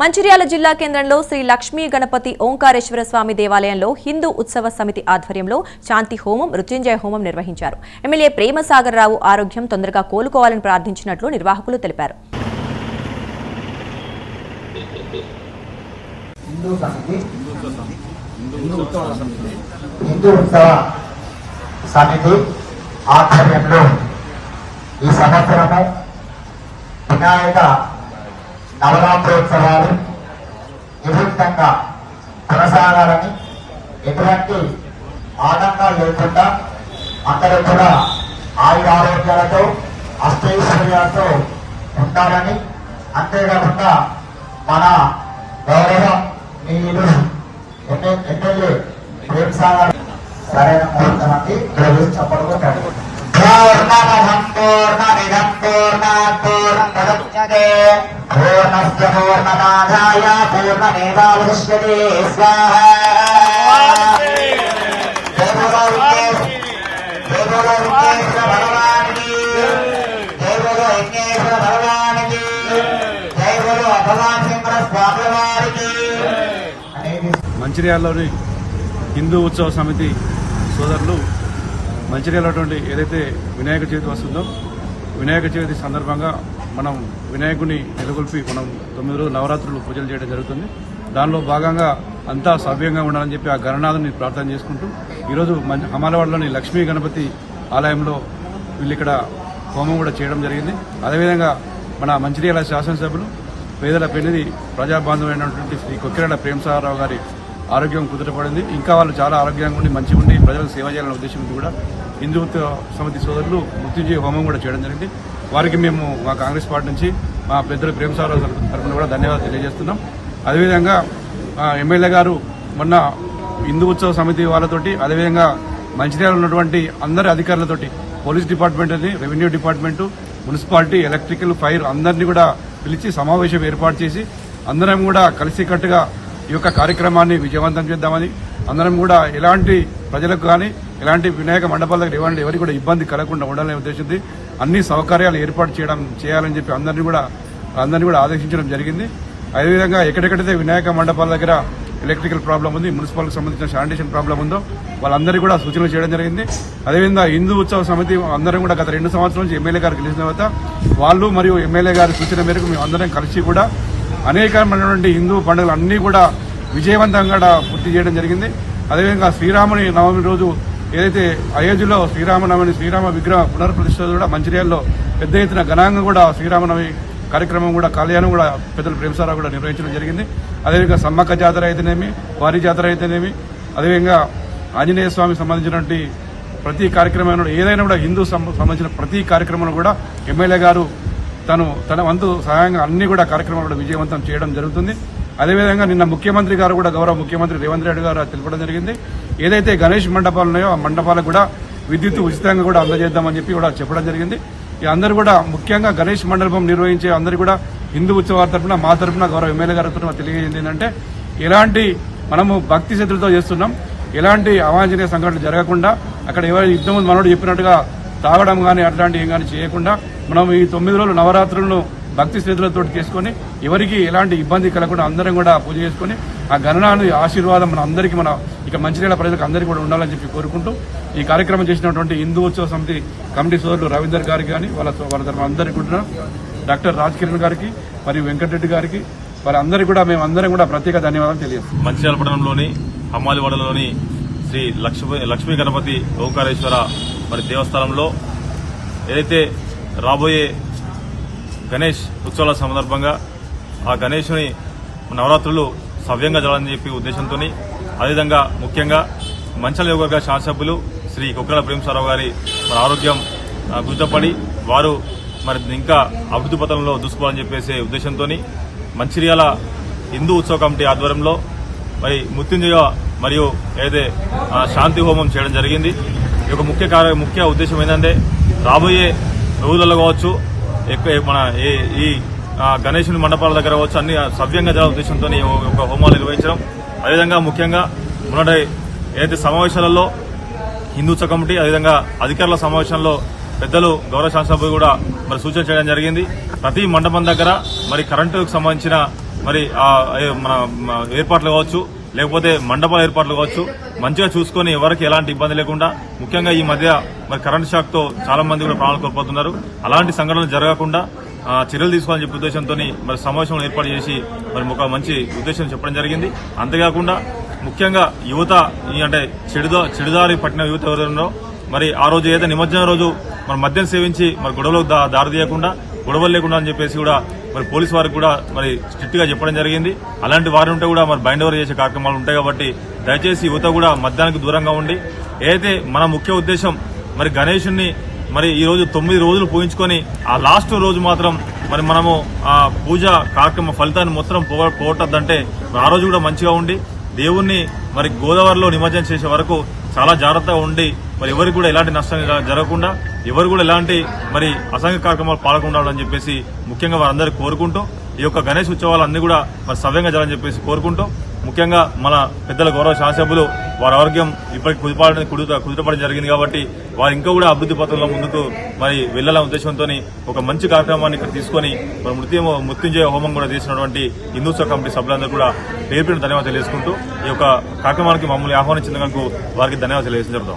మంచిర్యాల జిల్లా కేంద్రంలో శ్రీ లక్ష్మీ గణపతి ఓంకారేశ్వర స్వామి దేవాలయంలో హిందూ ఉత్సవ సమితి ఆధ్వర్యంలో శాంతి హోమం మృత్యుంజయ హోమం నిర్వహించారు. ఎమ్మెల్యే ప్రేమసాగర్ రావు ఆరోగ్యం తొందరగా కోలుకోవాలని ప్రార్థించినట్లు నిర్వాహకులు తెలిపారు. హిందూ సమితి హిందూ ఉత్సవ సమితి ఆధ్వర్యంలో ఈ సంవత్సరము వినాయక నవరాత్రోత్సవాలు నిర్విఘ్నంగా కొనసాగాలని ఎటువంటి ఆటంకాలు లేకుండా అందరూ కూడా ఆయుర ఆరోగ్యాలతో అష్టైశ్వర్యాలతో ఉండాలని అంతేకాకుండా మన గౌరవ మీరు ఎమ్మెల్యే ప్రేమ్ సాగర్ సరైన ముహూర్తం అండి రోజు చెప్పడం పూర్ణమహం పూర్ణ పూర్ణ పూర్ణముదచ్యతే పూర్ణస్య పూర్ణమాదాయ మంచిర్యాలలోని హిందూ ఉత్సవ సమితి సోదరులు మంచిర్యాలటువంటి ఏదైతే వినాయక చవితి వస్తుందో వినాయక చవితి సందర్భంగా మనం వినాయకుని నెలకొల్పి మనం తొమ్మిది రోజులు నవరాత్రులు పూజలు చేయడం జరుగుతుంది. దానిలో భాగంగా అంతా సవ్యంగా ఉండాలని చెప్పి ఆ గణనాథుని ప్రార్థన చేసుకుంటూ ఈరోజు మం- అమలవాడలోని లక్ష్మీ గణపతి ఆలయంలో వీళ్ళు ఇక్కడ హోమం కూడా చేయడం జరిగింది. అదేవిధంగా మన మంచిర్యాల శాసనసభ్యులు పేదల పెళ్ళిది ప్రజాబాంధవైనటువంటి శ్రీ కొక్కిరెడ్ల ప్రేమసారావు గారి ఆరోగ్యం కుదుటపడింది ఇంకా వాళ్ళు చాలా ఆరోగ్యంగా ఉండి మంచిగా ఉండి ప్రజలకు సేవ చేయాలనే ఉద్దేశంతో కూడా హిందూ సమితి సోదరులు మృత్యుంజయ హోమం కూడా చేయడం జరిగింది. వారికి మేము మా కాంగ్రెస్ పార్టీ నుంచి మా పెద్దలు ప్రేమసాగరరావు సార్ తరఫున కూడా ధన్యవాదాలు తెలియజేస్తున్నాం. అదేవిధంగా ఎమ్మెల్యే గారు మొన్న హిందూ ఉత్సవ సమితి వాళ్ళతోటి అదేవిధంగా మంచిర్యాల ఉన్నటువంటి అందరి అధికారులతోటి పోలీస్ డిపార్ట్మెంట్ అని revenue department municipality electrical fire అందరినీ కూడా పిలిచి సమావేశం ఏర్పాటు చేసి అందరం కూడా కలిసికట్టుగా ఈ యొక్క కార్యక్రమాన్ని విజయవంతం చేద్దామని అందరం కూడా ఎలాంటి ప్రజలకు కానీ ఎలాంటి వినాయక మండపాల దగ్గర ఇవ్వండి ఎవరికి కూడా ఇబ్బంది కలగకుండా ఉండాలనే ఉద్దేశంతో అన్ని సౌకర్యాలు ఏర్పాటు చేయడం చేయాలని చెప్పి అందరినీ కూడా అందరినీ కూడా ఆదేశించడం జరిగింది. అదేవిధంగా ఎక్కడెక్కడైతే వినాయక మండపాల దగ్గర ఎలక్ట్రికల్ ప్రాబ్లం ఉంది మున్సిపాల్కి సంబంధించిన శానిటేషన్ ప్రాబ్లం ఉందో వాళ్ళందరికీ కూడా సూచనలు చేయడం జరిగింది. అదేవిధంగా హిందూ ఉత్సవ సమితి అందరం కూడా గత రెండు సంవత్సరాల నుంచి ఎమ్మెల్యే గారు గెలిచిన తర్వాత వాళ్ళు మరియు ఎమ్మెల్యే గారి సూచన మేరకు మేము అందరం కలిసి కూడా అనేకమైనటువంటి హిందూ పండుగలు అన్నీ కూడా విజయవంతంగా కూడా పూర్తి చేయడం జరిగింది. అదేవిధంగా శ్రీరాముని నవమి రోజు ఏదైతే అయోధ్యలో శ్రీరామనవమి శ్రీరామ విగ్రహ పునర్ప్రతిష్ఠ కూడా మంచిర్యాలలో పెద్ద ఎత్తున ఘనంగా కూడా శ్రీరామనవమి కార్యక్రమం కూడా కళ్యాణం కూడా పెద్దలు ప్రేమసారావు కూడా నిర్వహించడం జరిగింది. అదేవిధంగా సమ్మక్క జాతర అయితేనేమి వారి జాతర అయితేనేమి అదేవిధంగా ఆంజనేయ స్వామికి సంబంధించినటువంటి ప్రతి కార్యక్రమం ఏదైనా కూడా హిందూ సంబంధించిన ప్రతి కార్యక్రమంలో కూడా ఎమ్మెల్యే గారు తను తన వంతు సహాయంగా అన్ని కూడా కార్యక్రమాలు కూడా విజయవంతం చేయడం జరుగుతుంది. అదేవిధంగా నిన్న ముఖ్యమంత్రి గారు కూడా గౌరవ ముఖ్యమంత్రి రేవంత్ రెడ్డి గారు తెలపడం జరిగింది. ఏదైతే గణేష్ మండపాలు ఉన్నాయో ఆ మండపాలకు కూడా విద్యుత్ ఉచితంగా కూడా అందజేద్దామని చెప్పి కూడా చెప్పడం జరిగింది. ఈ అందరూ కూడా ముఖ్యంగా గణేష్ మండపం నిర్వహించే అందరూ కూడా హిందూ ఉత్సవాల తరఫున మా తరఫున గౌరవ ఎమ్మెల్యే గారి తరఫున తెలియజేయండి ఏంటంటే ఎలాంటి మనము భక్తి శత్రులతో చేస్తున్నాం. ఎలాంటి అవాంఛనీయ సంఘటనలు జరగకుండా అక్కడ ఎవరైనా యుద్ధం మనోడు చెప్పినట్టుగా తాగడం కానీ అట్లాంటి ఏం కానీ చేయకుండా మనం ఈ తొమ్మిది రోజులు నవరాత్రులను భక్తి శ్రద్ధలతో చేసుకొని ఎవరికి ఎలాంటి ఇబ్బంది కలగకుండా అందరం కూడా పూజ చేసుకొని ఆ గణనాన్ని ఆశీర్వాదం మన అందరికీ మన ఇక మంచిర్యాల ప్రజలకు అందరికీ కూడా ఉండాలని చెప్పి కోరుకుంటూ ఈ కార్యక్రమం చేసినటువంటి హిందూ ఉత్సవ సమితి కమిటీ సోదరులు రవీందర్ గారికి కానీ వాళ్ళ వాళ్ళ తరఫున అందరికీ కూడా డాక్టర్ రాజ్ కిరణ్ గారికి మరియు వెంకటరెడ్డి గారికి వారందరికీ కూడా మేము అందరం కూడా ప్రత్యేక ధన్యవాదాలు తెలియజేస్తాం మంచిర్యాల పట్టణంలోని అమ్మాలివాడలోని శ్రీ లక్ష్మీ లక్ష్మీ గణపతి ఓంకారేశ్వర మరి దేవస్థానంలో ఏదైతే రాబోయే గణేష్ ఉత్సవాల సందర్భంగా ఆ గణేష్ని నవరాత్రులు సవ్యంగా జరగాలని చెప్పి ఉద్దేశంతో అదేవిధంగా ముఖ్యంగా మంచల యోగ శాసభ్యులు శ్రీ కుక్కల ప్రేమసారావు గారి మన ఆరోగ్యం గుర్తపడి గుర్తుపడి వారు మరి ఇంకా అభివృద్ధి పథంలో దూసుకోవాలని చెప్పేసే ఉద్దేశంతో మంచిర్యాల హిందూ ఉత్సవ కమిటీ ఆధ్వర్యంలో మరి మృత్యుంజయ మరియు ఏదైతే శాంతి హోమం చేయడం జరిగింది. ఈ యొక్క ముఖ్య కార్య ముఖ్య ఉద్దేశం ఏంటంటే రాబోయే రోజులలో కావచ్చు ఎక్కువ మన ఈ- ఈ గణేశుని మండపాల దగ్గర వచ్చి అన్ని సవ్యంగా జరగ ఉద్దేశంతో ఒక హోమాలు నిర్వహించడం అదేవిధంగా ముఖ్యంగా మొన్నటి ఏదైతే సమావేశాలలో హిందూత్వ కమిటీ అదేవిధంగా అధికారుల సమావేశంలో పెద్దలు గౌరవ శాసనసభ్యులు కూడా మరి సూచన చేయడం జరిగింది. ప్రతి మండపం దగ్గర మరి కరెంటుకు సంబంధించిన మరి మన ఏర్పాట్లు కావచ్చు. లేకపోతే మండపాల ఏర్పాట్లు కావచ్చు. మంచిగా చూసుకొని ఎవరికి ఎలాంటి ఇబ్బంది లేకుండా ముఖ్యంగా ఈ మధ్య మరి కరెంట్ షాక్తో చాలా మంది కూడా ప్రాణాలు కోల్పోతున్నారు. అలాంటి సంఘటనలు జరగకుండా ఆ, చర్యలు తీసుకోవాలని చెప్పే ఉద్దేశంతో మరి సమావేశం ఏర్పాటు చేసి మరి ఒక మంచి ఉద్దేశం చెప్పడం జరిగింది. అంతేకాకుండా ముఖ్యంగా యువత ఈ అంటే చెడుదా చెడుదారి పట్టిన యువత ఎవరున్నారో మరి ఆ రోజు ఏదైతే నిమజ్జనం రోజు మరి మద్యం సేవించి మరి గొడవలకు దారి తీయకుండా గొడవలు లేకుండా అని చెప్పేసి కూడా మరి పోలీస్ వారికి కూడా మరి స్ట్రిక్ట్గా చెప్పడం జరిగింది. అలాంటి వారి ఉంటే కూడా మరి బైండ్ ఓవర్ చేసే కార్యక్రమాలు ఉంటాయి కాబట్టి దయచేసి యువత కూడా మద్యానికి దూరంగా ఉండి ఏదైతే మన ముఖ్య ఉద్దేశం మరి గణేషుణ్ణి మరి ఈ రోజు తొమ్మిది రోజులు పూజించుకొని ఆ లాస్ట్ రోజు మాత్రం మరి మనము ఆ పూజ కార్యక్రమ ఫలితాన్ని మొత్తం పో- పోగొట్టద్దంటే ఆ రోజు కూడా మంచిగా ఉండి దేవుణ్ణి మరి గోదావరిలో నిమజ్జనం చేసే వరకు చాలా జాగ్రత్తగా ఉండి మరి ఎవరికి కూడా ఎలాంటి నష్టం ఇలా జరగకుండా ఎవరు కూడా ఎలాంటి మరి అసంఘ కార్యక్రమాలు పాల్గొండా అని చెప్పేసి ముఖ్యంగా వారందరూ కోరుకుంటూ ఈ యొక్క గణేష్ ఉత్సవాలు అన్ని కూడా మరి సవ్యంగా జరగాలని చెప్పేసి కోరుకుంటూ ముఖ్యంగా మన పెద్దల గౌరవ శాసభ్యులు వారి ఆరోగ్యం ఇప్పటికి కుదిపాడని కుదుట కుదుటపడడం జరిగింది కాబట్టి వారు ఇంకా కూడా అభివృద్ధి పథంలో ముందుకు మరి వెళ్ళాలనే ఉద్దేశంతో ఒక మంచి కార్యక్రమాన్ని ఇక్కడ తీసుకొని మరి మృత్యు మృత్యుంజయ హోమం కూడా చేసినటువంటి హిందూత్వ కమిటీ సభ్యులందరూ కూడా పేరు పేరు ధన్యవాదాలు తెలియజేసుకుంటూ ఈ యొక్క కార్యక్రమానికి మమ్మల్ని ఆహ్వానించినందుకు వారికి ధన్యవాదాలు తెలియజేసిన జరుగుతాం